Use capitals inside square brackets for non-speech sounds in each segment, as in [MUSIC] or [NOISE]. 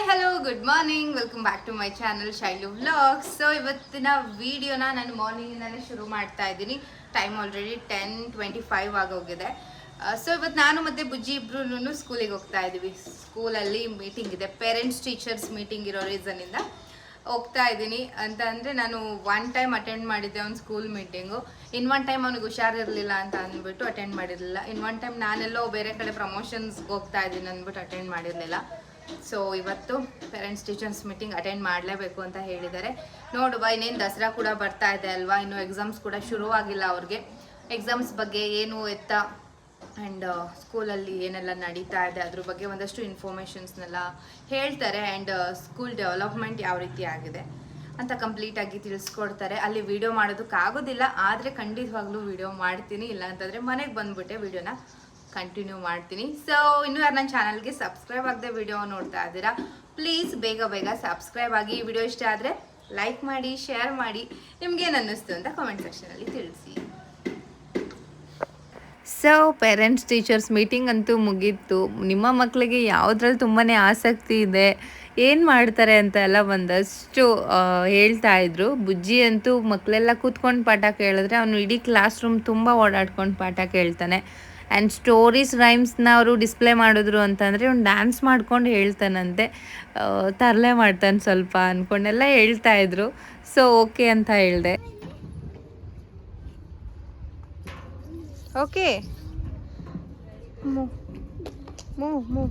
Hi hello good morning welcome back to my channel Shailu vlogs so ಇವತ್ತಿನ ವಿಡಿಯೋನ ನಾನು ಮಾರ್ನಿಂಗಿಂದಲೇ ಶುರು ಮಾಡ್ತಾ ಇದ್ದೀನಿ. Time already ten twenty five ಆಗೋಗಿದೆ ಸೊ ಇವತ್ತು ನಾನು ಮತ್ತು ಬುಜ್ಜಿ ಇಬ್ಬರೂ ಸ್ಕೂಲಿಗೆ ಹೋಗ್ತಾ ಇದ್ದೀವಿ ಸ್ಕೂಲಲ್ಲಿ ಮೀಟಿಂಗ್ ಇದೆ. ಪೇರೆಂಟ್ಸ್ ಟೀಚರ್ಸ್ ಮೀಟಿಂಗ್ ಇರೋ ರೀಸನಿಂದ ಹೋಗ್ತಾ ಇದ್ದೀನಿ ಅಂತ ಅಂದರೆ ನಾನು ಒನ್ ಟೈಮ್ ಅಟೆಂಡ್ ಮಾಡಿದ್ದೆ ಒಂದು school meeting in one time ಅವ್ನಿಗೆ ಹುಷಾರಿರಲಿಲ್ಲ ಅಂತ ಅಂದ್ಬಿಟ್ಟು ಅಟೆಂಡ್ ಮಾಡಿರಲಿಲ್ಲ. ಇನ್ ಒನ್ ಟೈಮ್ ನಾನೆಲ್ಲೋ ಬೇರೆ ಕಡೆ ಪ್ರಮೋಷನ್ಸ್ಗೆ ಹೋಗ್ತಾ ಇದ್ದೀನಿ ಅಂದ್ಬಿಟ್ಟು ಅಟೆಂಡ್ ಮಾಡಿರಲಿಲ್ಲ. ಸೊ ಇವತ್ತು ಪೇರೆಂಟ್ಸ್ ಟೀಚರ್ಸ್ ಮೀಟಿಂಗ್ ಅಟೆಂಡ್ ಮಾಡಲೇಬೇಕು ಅಂತ ಹೇಳಿದ್ದಾರೆ. ನೋಡುವ ಇನ್ನೇನು ದಸರಾ ಕೂಡ ಬರ್ತಾ ಇದೆ ಅಲ್ವಾ? ಇನ್ನು ಎಕ್ಸಾಮ್ಸ್ ಕೂಡ ಶುರುವಾಗಿಲ್ಲ ಅವ್ರಿಗೆ. ಎಕ್ಸಾಮ್ಸ್ ಬಗ್ಗೆ ಏನು ಎತ್ತ? ಆ್ಯಂಡ್ ಸ್ಕೂಲಲ್ಲಿ ಏನೆಲ್ಲ ನಡೀತಾ ಇದೆ ಅದ್ರ ಬಗ್ಗೆ ಒಂದಷ್ಟು ಇನ್ಫಾರ್ಮೇಷನ್ಸ್ನೆಲ್ಲ ಹೇಳ್ತಾರೆ. ಆ್ಯಂಡ್ ಸ್ಕೂಲ್ ಡೆವಲಪ್ಮೆಂಟ್ ಯಾವ ರೀತಿ ಆಗಿದೆ ಅಂತ ಕಂಪ್ಲೀಟಾಗಿ ತಿಳಿಸ್ಕೊಡ್ತಾರೆ. ಅಲ್ಲಿ ವೀಡಿಯೋ ಮಾಡೋದಕ್ಕಾಗೋದಿಲ್ಲ, ಆದರೆ ಖಂಡಿತವಾಗ್ಲೂ ವಿಡಿಯೋ ಮಾಡ್ತೀನಿ. ಇಲ್ಲ ಅಂತಂದರೆ ಮನೆಗೆ ಬಂದುಬಿಟ್ಟೆ ವಿಡಿಯೋನ ಕಂಟಿನ್ಯೂ ಮಾಡ್ತೀನಿ. ಸೊ ಇನ್ನೂ ಯಾರು ನನ್ನ ಚಾನಲ್ಗೆ ಸಬ್ಸ್ಕ್ರೈಬ್ ಆಗದೆ ವಿಡಿಯೋ ನೋಡ್ತಾ ಇದ್ದೀರಾ ಪ್ಲೀಸ್ ಬೇಗ ಬೇಗ ಸಬ್ಸ್ಕ್ರೈಬ್ ಆಗಿ ಈ ವಿಡಿಯೋ ಇಷ್ಟ ಆದರೆ ಲೈಕ್ ಮಾಡಿ ಶೇರ್ ಮಾಡಿ ನಿಮ್ಗೇನು ಅನ್ನಿಸ್ತು ಅಂತ ಕಾಮೆಂಟ್ ಸೆಕ್ಷನಲ್ಲಿ ತಿಳಿಸಿ. ಸೊ ಪೇರೆಂಟ್ಸ್ ಟೀಚರ್ಸ್ ಮೀಟಿಂಗ್ ಅಂತೂ ಮುಗೀತು. ನಿಮ್ಮ ಮಕ್ಕಳಿಗೆ ಯಾವುದ್ರಲ್ಲಿ ತುಂಬಾ ಆಸಕ್ತಿ ಇದೆ, ಏನು ಮಾಡ್ತಾರೆ ಅಂತ ಎಲ್ಲ ಒಂದಷ್ಟು ಹೇಳ್ತಾ ಇದ್ರು. ಬುಜ್ಜಿ ಅಂತೂ ಮಕ್ಕಳೆಲ್ಲ ಕೂತ್ಕೊಂಡು ಪಾಠ ಕೇಳಿದ್ರೆ ಅವನು ಇಡೀ ಕ್ಲಾಸ್ ರೂಮ್ ತುಂಬ ಓಡಾಡ್ಕೊಂಡು ಪಾಠ ಕೇಳ್ತಾನೆ. ಆ್ಯಂಡ್ ಸ್ಟೋರೀಸ್ ರೈಮ್ಸ್ನ ಅವರು ಡಿಸ್ಪ್ಲೇ ಮಾಡಿದ್ರು ಅಂತಂದರೆ ಅವ್ನು ಡ್ಯಾನ್ಸ್ ಮಾಡ್ಕೊಂಡು ಹೇಳ್ತಾನಂತೆ. ತರಲೆ ಮಾಡ್ತಾನೆ ಸ್ವಲ್ಪ ಅಂದ್ಕೊಂಡೆಲ್ಲ ಹೇಳ್ತಾ ಇದ್ರು. ಸೊ ಓಕೆ ಅಂತ ಹೇಳಿದೆ. ಓಕೆ ಮೂವ್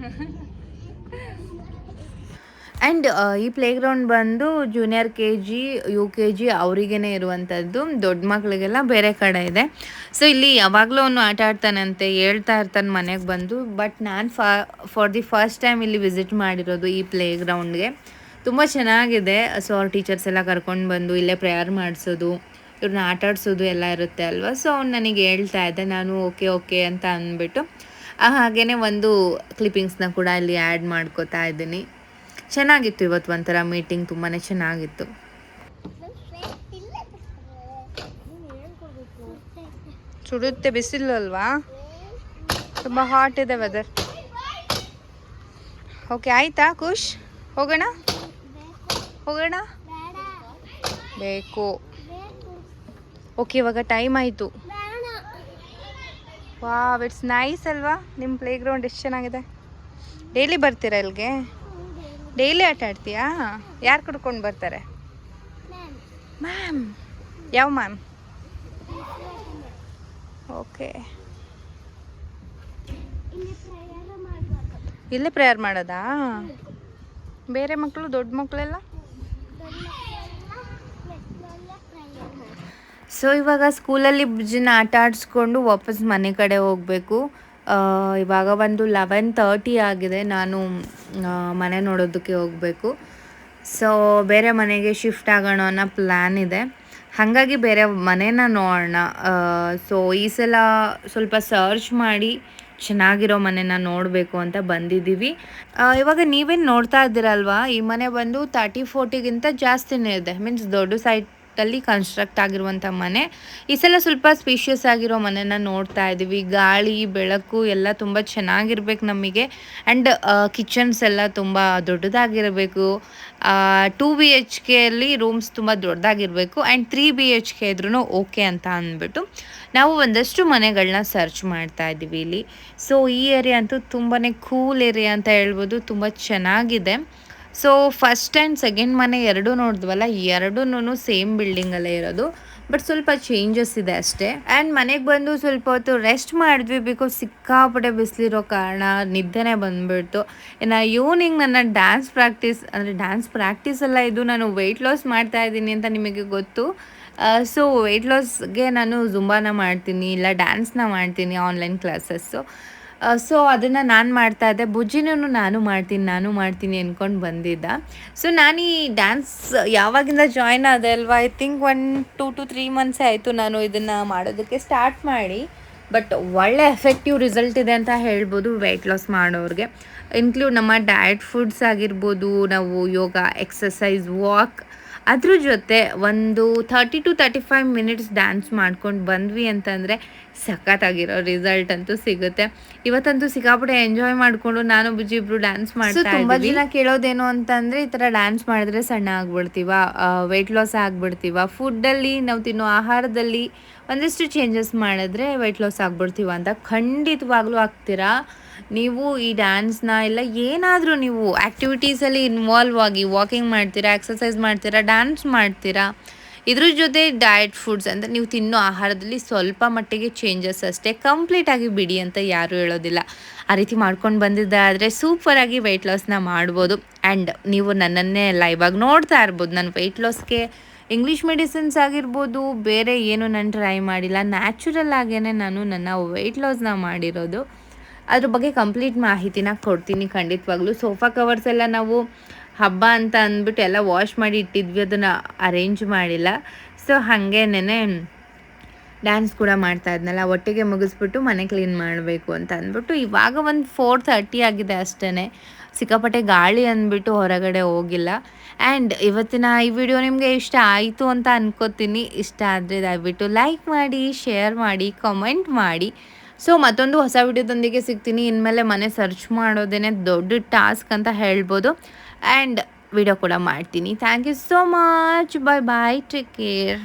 [LAUGHS] ಆ್ಯಂಡ್ ಈ ಪ್ಲೇಗ್ರೌಂಡ್ ಬಂದು junior K G U K G ಅವರಿಗೇ ಇರುವಂಥದ್ದು. ದೊಡ್ಡ ಮಕ್ಕಳಿಗೆಲ್ಲ ಬೇರೆ ಕಡೆ ಇದೆ. ಸೊ ಇಲ್ಲಿ ಯಾವಾಗಲೂ ಅವನು ಆಟ ಆಡ್ತಾನಂತೆ, ಹೇಳ್ತಾ ಇರ್ತಾನೆ ಮನೆಗೆ ಬಂದು. ಬಟ್ ನಾನು for for the first time ಇಲ್ಲಿ ವಿಸಿಟ್ ಮಾಡಿರೋದು ಈ ಪ್ಲೇಗ್ರೌಂಡ್ಗೆ ತುಂಬ ಚೆನ್ನಾಗಿದೆ. ಸೊ ಅವ್ರ ಟೀಚರ್ಸ್ ಎಲ್ಲ ಕರ್ಕೊಂಡು ಬಂದು ಇಲ್ಲೇ ಪ್ರೇಯರ್ ಮಾಡಿಸೋದು ಇವ್ರನ್ನ ಆಟ ಆಡ್ಸೋದು ಎಲ್ಲ ಇರುತ್ತೆ ಅಲ್ವಾ? ಸೊ ಅವ್ನು ನನಗೆ ಹೇಳ್ತಾ ಇದ್ದೆ, ನಾನು ಓಕೆ ಓಕೆ ಅಂತ ಅಂದ್ಬಿಟ್ಟು. ಹಾಗೆಯೇ ಒಂದು ಕ್ಲಿಪ್ಪಿಂಗ್ಸ್ನ ಕೂಡ ಇಲ್ಲಿ ಆ್ಯಡ್ ಮಾಡ್ಕೋತಾ ಇದ್ದೀನಿ. ಚೆನ್ನಾಗಿತ್ತು ಇವತ್ತು ಒಂಥರ ಮೀಟಿಂಗ್ ತುಂಬಾ ಚೆನ್ನಾಗಿತ್ತು. ಸುಡುತ್ತೆ ಬಿಸಿಲು ಅಲ್ವಾ? ತುಂಬ ಹಾಟ್ ಇದೆ ವೆದರ್ ಓಕೆ ಆಯ್ತಾ ಖುಷ್ ಹೋಗೋಣ? ಹೋಗೋಣ? ಬೇಕು. ಓಕೆ ಇವಾಗ ಟೈಮ್ ಆಯಿತು. ವಾವ್ ಇಟ್ಸ್ ನೈಸ್ ಅಲ್ವಾ? ನಿಮ್ಮ ಪ್ಲೇ ಗ್ರೌಂಡ್ ಎಷ್ಟು ಚೆನ್ನಾಗಿದೆ? ಡೈಲಿ ಬರ್ತೀರಾ ಇಲ್ಲಿಗೆ ಡೈಲಿ ಆಟ ಆಡ್ತೀಯಾ? ಯಾರು ಕರ್ಕೊಂಡು ಬರ್ತಾರೆ? ಮ್ಯಾಮ್ ಯಾವ ಮ್ಯಾಮ್ ಓಕೆ ಇಲ್ಲೇ ಪ್ರೇಯರ್ ಮಾಡೋದಾ? ಬೇರೆ ಮಕ್ಕಳು ದೊಡ್ಡ ಮಕ್ಕಳೆಲ್ಲ ಸೊ ಇವಾಗ ಸ್ಕೂಲಲ್ಲಿ ಬ್ರಿಜ್ಜನ್ನ ಆಟ ಆಡಿಸ್ಕೊಂಡು ವಾಪಸ್ ಮನೆ ಕಡೆ ಹೋಗಬೇಕು. ಇವಾಗ ಒಂದು ಲೆವೆನ್ ತರ್ಟಿ ಆಗಿದೆ. ನಾನು ಮನೆ ನೋಡೋದಕ್ಕೆ ಹೋಗಬೇಕು. ಸೊ ಬೇರೆ ಮನೆಗೆ ಶಿಫ್ಟ್ ಆಗೋಣ ಅನ್ನೋ ಪ್ಲ್ಯಾನ್ ಇದೆ. ಹಾಗಾಗಿ ಬೇರೆ ಮನೇನ ನೋಡೋಣ. ಸೊ ಈ ಸಲ ಸ್ವಲ್ಪ ಸರ್ಚ್ ಮಾಡಿ ಚೆನ್ನಾಗಿರೋ ಮನೆನ ನೋಡಬೇಕು ಅಂತ ಬಂದಿದ್ದೀವಿ. ಇವಾಗ ನೀವೇನು ನೋಡ್ತಾ ಇದ್ದೀರಲ್ವಾ? ಈ ಮನೆ ಬಂದು ತರ್ಟಿ ಫೋರ್ಟಿಗಿಂತ ಜಾಸ್ತಿನೇ ಇದೆ. ಮೀನ್ಸ್ ದೊಡ್ಡ ಸೈಟಲ್ಲಿ ಕನ್ಸ್ಟ್ರಕ್ಟ್ ಆಗಿರುವಂಥ ಮನೆ. ಈ ಸಲ ಸ್ವಲ್ಪ ಸ್ಪೀಷಿಯಸ್ ಆಗಿರೋ ಮನೆನ ನೋಡ್ತಾ ಇದ್ದೀವಿ ಗಾಳಿ, ಬೆಳಕು ಎಲ್ಲ ತುಂಬ ಚೆನ್ನಾಗಿರ್ಬೇಕು ನಮಗೆ. ಆ್ಯಂಡ್ ಕಿಚನ್ಸ್ ಎಲ್ಲ ತುಂಬ ದೊಡ್ಡದಾಗಿರಬೇಕು. ಟೂ ಬಿ ಎಚ್ ಕೆಯಲ್ಲಿ ರೂಮ್ಸ್ ತುಂಬ ದೊಡ್ಡದಾಗಿರಬೇಕು. And three B H K ಇದ್ರೂ ಓಕೆ ಅಂತ ಅಂದ್ಬಿಟ್ಟು ನಾವು ಒಂದಷ್ಟು ಮನೆಗಳನ್ನ ಸರ್ಚ್ ಮಾಡ್ತಾ ಇದ್ದೀವಿ ಇಲ್ಲಿ. ಸೊ ಈ ಏರಿಯಾ ಅಂತೂ ತುಂಬಾ ಕೂಲ್ ಏರಿಯಾ ಅಂತ ಹೇಳ್ಬೋದು. ತುಂಬ ಚೆನ್ನಾಗಿದೆ. ಸೊ ಫಸ್ಟ್ ಆ್ಯಂಡ್ ಸೆಕೆಂಡ್ ಮನೆ ಎರಡೂ ನೋಡಿದ್ವಲ್ಲ ಎರಡೂ ಸೇಮ್ ಬಿಲ್ಡಿಂಗಲ್ಲೇ ಇರೋದು. ಬಟ್ ಸ್ವಲ್ಪ ಚೇಂಜಸ್ ಇದೆ ಅಷ್ಟೇ. ಆ್ಯಂಡ್ ಮನೆಗೆ ಬಂದು ಸ್ವಲ್ಪ ಹೊತ್ತು ರೆಸ್ಟ್ ಮಾಡಿದ್ವಿ ಬಿಕಾಸ್ ಸಿಕ್ಕಾಪಟ್ಟೆ ಬಿಸಿಲಿರೋ ಕಾರಣ ನಿದ್ದೆನೇ ಬಂದುಬಿಡ್ತು. ಇನ್ನು ಈವ್ನಿಂಗ್ ನನ್ನ ಡ್ಯಾನ್ಸ್ ಪ್ರಾಕ್ಟೀಸ್ ಅಂದರೆ ಡ್ಯಾನ್ಸ್ ಪ್ರಾಕ್ಟೀಸ್ ಎಲ್ಲ ಇದು, ನಾನು ವೆಯ್ಟ್ ಲಾಸ್ ಮಾಡ್ತಾ ಇದ್ದೀನಿ ಅಂತ ನಿಮಗೆ ಗೊತ್ತು. ಸೊ ವೆಯ್ಟ್ ಲಾಸ್ಗೆ ನಾನು ಜುಂಬಾನ ಮಾಡ್ತೀನಿ, ಇಲ್ಲ ಡ್ಯಾನ್ಸ್ನ ಮಾಡ್ತೀನಿ ಆನ್ಲೈನ್ ಕ್ಲಾಸಸ್ಸು ಸೊ ಅದನ್ನು ನಾನು ಮಾಡ್ತಾ ಇದ್ದೆ. ಬುಜ್ಜಿನೂ ನಾನು ಮಾಡ್ತೀನಿ ನಾನು ಮಾಡ್ತೀನಿ ಅಂದ್ಕೊಂಡು ಬಂದಿದ್ದ. ಸೊ ನಾನು ಈ ಡ್ಯಾನ್ಸ್ ಯಾವಾಗಿಂದ ಜಾಯ್ನ್ ಆದೆ ಅಲ್ವಾ? I think one two to three ಮಂತ್ಸೇ ಆಯಿತು ನಾನು ಇದನ್ನು ಮಾಡೋದಕ್ಕೆ ಸ್ಟಾರ್ಟ್ ಮಾಡಿ. ಬಟ್ ಒಳ್ಳೆ ಎಫೆಕ್ಟಿವ್ ರಿಸಲ್ಟ್ ಇದೆ ಅಂತ ಹೇಳ್ಬೋದು ವೆಯ್ಟ್ ಲಾಸ್ ಮಾಡೋರಿಗೆ. ಇನ್ಕ್ಲೂಡ್ ನಮ್ಮ ಡಯಟ್ ಫುಡ್ಸ್ ಆಗಿರ್ಬೋದು, ನಾವು ಯೋಗ ಎಕ್ಸಸೈಸ್ ವಾಕ್ ಅದ್ರ ಜೊತೆ ಒಂದು thirty to thirty five minutes dance ಮಾಡ್ಕೊಂಡು ಬಂದ್ವಿ ಅಂತಂದರೆ ಸಖತ್ತಾಗಿರೋ ರಿಸಲ್ಟ್ ಅಂತೂ ಸಿಗುತ್ತೆ. ಇವತ್ತಂತೂ ಸಿಕ್ಕಾಪಟ್ಟೆ ಎಂಜಾಯ್ ಮಾಡಿಕೊಂಡು ನಾನು ಬುಜ್ಜಿ ಇಬ್ರು ಡ್ಯಾನ್ಸ್ ಮಾಡ್ತಾ ತುಂಬ ಜನ ಕೇಳೋದೇನು ಅಂತಂದರೆ ಈ ಥರ ಡ್ಯಾನ್ಸ್ ಮಾಡಿದ್ರೆ ಸಣ್ಣ ಆಗ್ಬಿಡ್ತೀವ ವೆಯ್ಟ್ ಲಾಸ್ ಆಗ್ಬಿಡ್ತೀವ. ಫುಡ್ಡಲ್ಲಿ ನಾವು ತಿನ್ನೋ ಆಹಾರದಲ್ಲಿ ಒಂದಿಷ್ಟು ಚೇಂಜಸ್ ಮಾಡಿದ್ರೆ ವೆಯ್ಟ್ ಲಾಸ್ ಆಗ್ಬಿಡ್ತೀವ ಅಂತ ಖಂಡಿತವಾಗ್ಲೂ ಆಗ್ತೀರಾ? ನೀವು ಈ ಡ್ಯಾನ್ಸ್ನ ಇಲ್ಲ ಏನಾದರೂ ನೀವು ಆ್ಯಕ್ಟಿವಿಟೀಸಲ್ಲಿ ಇನ್ವಾಲ್ವ್ ಆಗಿ ವಾಕಿಂಗ್ ಮಾಡ್ತೀರಾ ಎಕ್ಸಸೈಸ್ ಮಾಡ್ತೀರಾ ಡ್ಯಾನ್ಸ್ ಮಾಡ್ತೀರಾ, ಇದ್ರ ಜೊತೆ ಡಯಟ್ ಫುಡ್ಸ್ ಅಂದರೆ ನೀವು ತಿನ್ನೋ ಆಹಾರದಲ್ಲಿ ಸ್ವಲ್ಪ ಮಟ್ಟಿಗೆ ಚೇಂಜಸ್ ಅಷ್ಟೇ. ಕಂಪ್ಲೀಟಾಗಿ ಬಿಡಿ ಅಂತ ಯಾರೂ ಹೇಳೋದಿಲ್ಲ. ಆ ರೀತಿ ಮಾಡ್ಕೊಂಡು ಬಂದಿದ್ದಾದರೆ ಸೂಪರಾಗಿ ವೆಯ್ಟ್ ಲಾಸ್ನ ಮಾಡ್ಬೋದು. ಆ್ಯಂಡ್ ನೀವು ನನ್ನನ್ನೇ ಲೈವ್ ಆಗಿ ನೋಡ್ತಾ ಇರ್ಬೋದು. ನಾನು ವೆಯ್ಟ್ ಲಾಸ್ಗೆ ಇಂಗ್ಲೀಷ್ ಮೆಡಿಸಿನ್ಸ್ ಆಗಿರ್ಬೋದು, ಬೇರೆ ಏನು ನಾನು ಟ್ರೈ ಮಾಡಿಲ್ಲ. ನ್ಯಾಚುರಲ್ ಆಗೇ ನಾನು ನನ್ನ ವೆಯ್ಟ್ ಲಾಸ್ನ ಮಾಡಿರೋದು. ಅದ್ರ ಬಗ್ಗೆ ಕಂಪ್ಲೀಟ್ ಮಾಹಿತಿನ ಕೊಡ್ತೀನಿ ಖಂಡಿತವಾಗ್ಲೂ. ಸೋಫಾ ಕವರ್ಸ್ ಎಲ್ಲ ನಾವು ಹಬ್ಬ ಅಂತ ಅಂದ್ಬಿಟ್ಟು ಎಲ್ಲ ವಾಶ್ ಮಾಡಿ ಇಟ್ಟಿದ್ವಿ, ಅದನ್ನು ಅರೇಂಜ್ ಮಾಡಿಲ್ಲ. ಸೊ ಹಾಗೇನೆ ಡ್ಯಾನ್ಸ್ ಕೂಡ ಮಾಡ್ತಾ ಇದ್ನಲ್ಲ, ಒಟ್ಟಿಗೆ ಮುಗಿಸ್ಬಿಟ್ಟು ಮನೆ ಕ್ಲೀನ್ ಮಾಡಬೇಕು ಅಂತ ಅಂದ್ಬಿಟ್ಟು. ಇವಾಗ ಒಂದು ಫೋರ್ ತರ್ಟಿ ಆಗಿದೆ ಅಷ್ಟೇ ಸಿಕ್ಕಾಪಟ್ಟೆ ಗಾಳಿ ಅಂದ್ಬಿಟ್ಟು ಹೊರಗಡೆ ಹೋಗಿಲ್ಲ. ಆ್ಯಂಡ್ ಇವತ್ತಿನ ಈ ವಿಡಿಯೋ ನಿಮಗೆ ಇಷ್ಟ ಆಯಿತು ಅಂತ ಅನ್ಕೋತೀನಿ. ಇಷ್ಟ ಆದರೆ ದಯವಿಟ್ಟು ಲೈಕ್ ಮಾಡಿ ಶೇರ್ ಮಾಡಿ ಕಮೆಂಟ್ ಮಾಡಿ. ಸೊ ಮತ್ತೊಂದು ಹೊಸ ವಿಡಿಯೋದೊಂದಿಗೆ ಸಿಗ್ತೀನಿ. ಇನ್ಮೇಲೆ ಮನೆ ಸರ್ಚ್ ಮಾಡೋದೇನೆ ದೊಡ್ಡ ಟಾಸ್ಕ್ ಅಂತ ಹೇಳ್ಬೋದು. ಆ್ಯಂಡ್ ವಿಡಿಯೋ ಕೂಡ ಮಾಡ್ತೀನಿ. Thank you so much bye bye take care